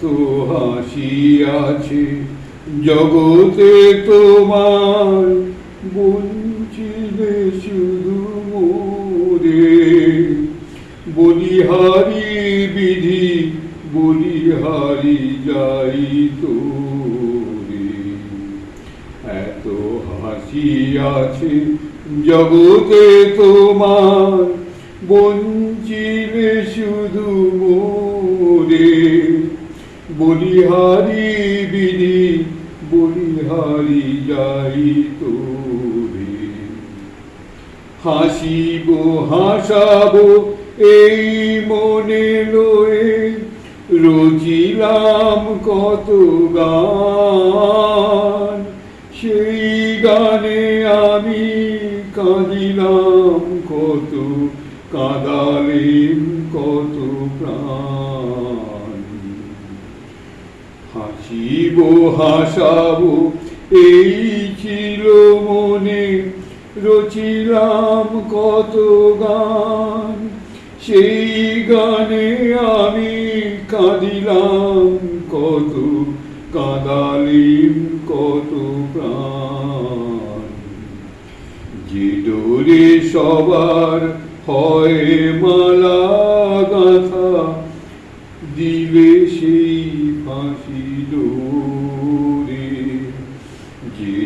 এত হাসি আছে জগতে তোমার বঞ্চিলে শুধু মোরে। বলিহারি বিধি, বলিহারি যাই তোরে। এত হাসি আছে জগতে তোমার বঞ্চিলে শুধু বলিহারি বিধি বলিহারি যাই তোরে হাসিব, হাসাবো, এই মনে লয়ে রচিলাম কত গান। সেই গানে আমি কাঁদিলাম কত, কাঁদালিম কত প্রাণ। হাসিব হাসাবো, এই ছিল মনে, রচিলাম কত গান। সেই গানে আমি কাঁদিলাম, কত কাঁদালিম, কত প্রাণ। যে ডোরে সবার হয় মালা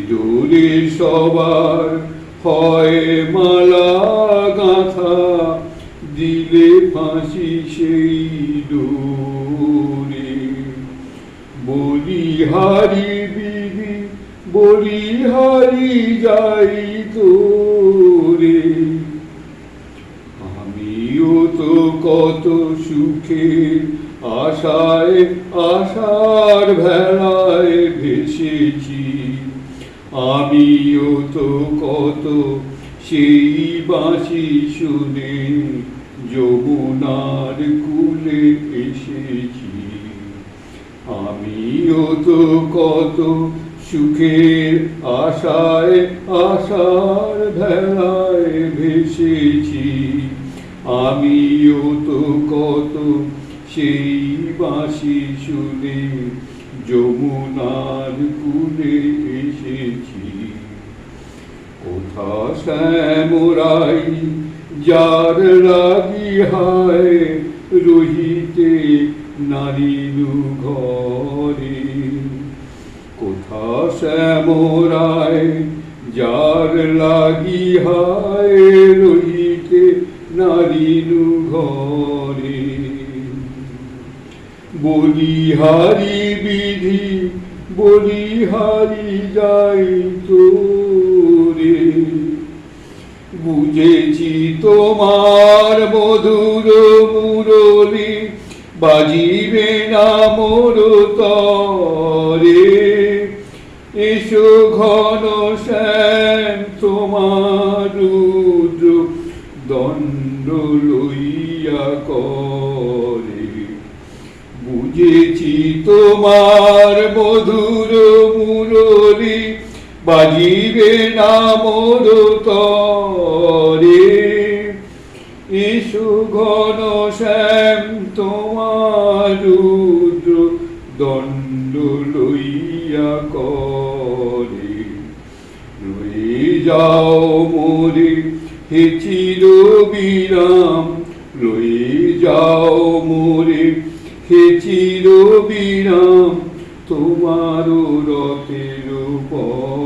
ডোরে সবার হয় মালা গাথা, দিলে ফাঁসি সেই ডোরে বলিহারি বিবি, বলিহারি যাই তোরে। আমিও তো কত সুখের আশায়, আশার ভেলায় সেই বাঁশি শুনে যমুনার কুলে এসেছি। আমিও তো কত সুখের আশায়, আশার ভেলায় ভেসেছি। আমিও তো কত সেই বাঁশি শুনে যমুনার কুলে এসেছি। শ্যামরাই যার লাগি হায় রহিতে নারীনু ঘরে। কোথা শ্যামরায় যার লাগি হায় রহিতে নারীনু ঘরে। বলিহারি বিধি, বলিহারি যাই তোরে বুঝেছি তোমার মধুর মুরলি, বাজিবে না মোর তরে। এসো ঘন শ্যাম তোমার দণ্ড লইয়া করে। বুঝেছি তোমার মধুর মুরলি বাজিবে না মোর তরে। ইসু ঘন শ্যাম তোমার রুদ্র দণ্ড লইয়া করে। রয়ে যাও মোরে হে চির বিরাম রয়ে যাও মোরে হে চির বিরাম তোমার রথের পরে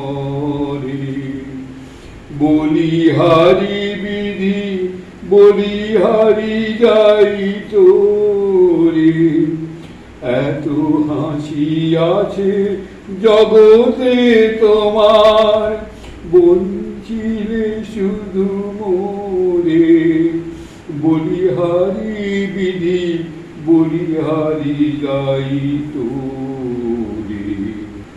বলিহারি বিধি, বলি বলিহারি যাই তোরে। এত হাসি আছে জগতে তোমার, বঞ্চিলে শুধু মোরে। বলিহারি বিধি বলিহারি যাই তোরে।